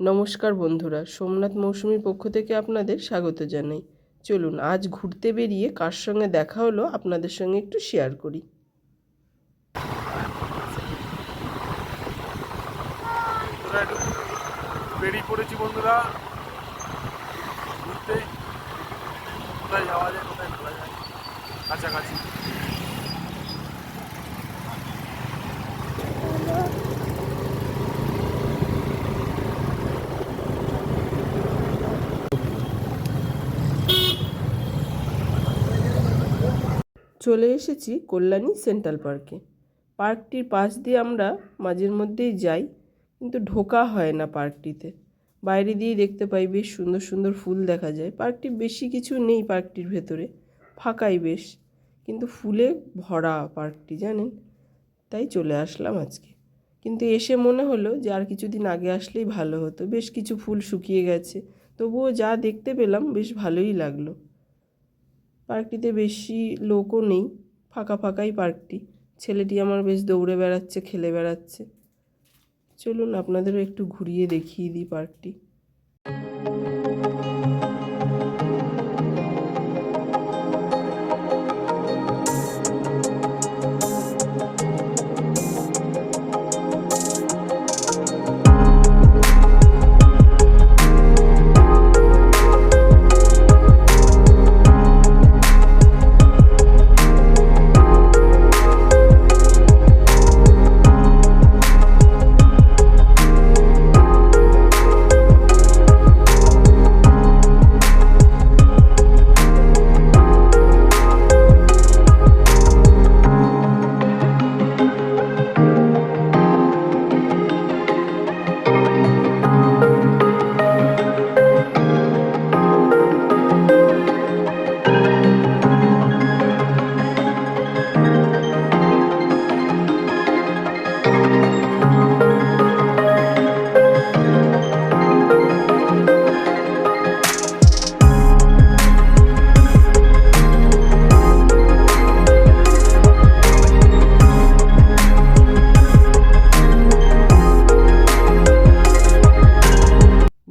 নমস্কার বন্ধুরা, সোমনাথ মৌসুমীর পক্ষ থেকে আপনাদের স্বাগত জানাই। চলুন, আজ ঘুরতে বেরিয়ে কার সঙ্গে দেখা হলো আপনাদের সঙ্গে একটু শেয়ার করি। বেরিয়ে পড়েছি বন্ধুরা। ঘুরতে। কোথায় যাওয়া যায়, কোথায় যায়, কাছাকাছি। চলে এসেছি কল্যাণী সেন্ট্রাল পার্কে। পার্কটির পাশ দিয়ে আমরা মাঝের মধ্যেই যাই, কিন্তু ঢোকা হয় না পার্কটিতে। বাইরে দিয়ে দেখতে পাই বেশ সুন্দর সুন্দর ফুল দেখা যায়। পার্কটি বেশি কিছু নেই পার্কটির ভেতরে, ফাঁকাই বেশ, কিন্তু ফুলে ভরা পার্কটি, জানেন? তাই চলে আসলাম আজকে। কিন্তু এসে মনে হলো যে আর কিছুদিন আগে আসলেই ভালো হতো। বেশ কিছু ফুল শুকিয়ে গেছে, তবুও যা দেখতে পেলাম বেশ ভালোই লাগল। পার্কটিতে বেশি লোকও নেই, ফাঁকা ফাঁকাই পার্কটি। ছেলেটি আমার বেশ দৌড়ে বেড়াচ্ছে, খেলে বেড়াচ্ছে। চলুন আপনাদেরও একটু ঘুরিয়ে দেখিয়ে দিই পার্কটি।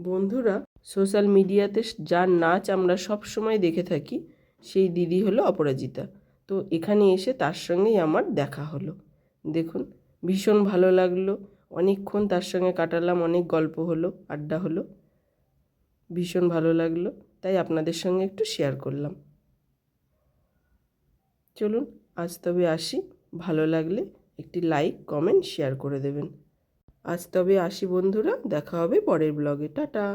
বন্ধুরা, সোশ্যাল মিডিয়াতে যার নাচ আমরা সব সময় দেখে থাকি, সেই দিদি হলো অপরাজিতা। তো এখানে এসে তার সঙ্গেই আমার দেখা হলো। দেখুন ভীষণ ভালো লাগল। অনেকক্ষণ তার সঙ্গে কাটালাম, অনেক গল্প হলো, আড্ডা হলো। ভীষণ ভালো লাগল, তাই আপনাদের সঙ্গে একটু শেয়ার করলাম। চলুন, আজ তবে আসি। ভালো লাগলে একটি লাইক কমেন্ট শেয়ার করে দেবেন। আজ তবে আসি বন্ধুরা, দেখা হবে পরের ব্লগে টাটা!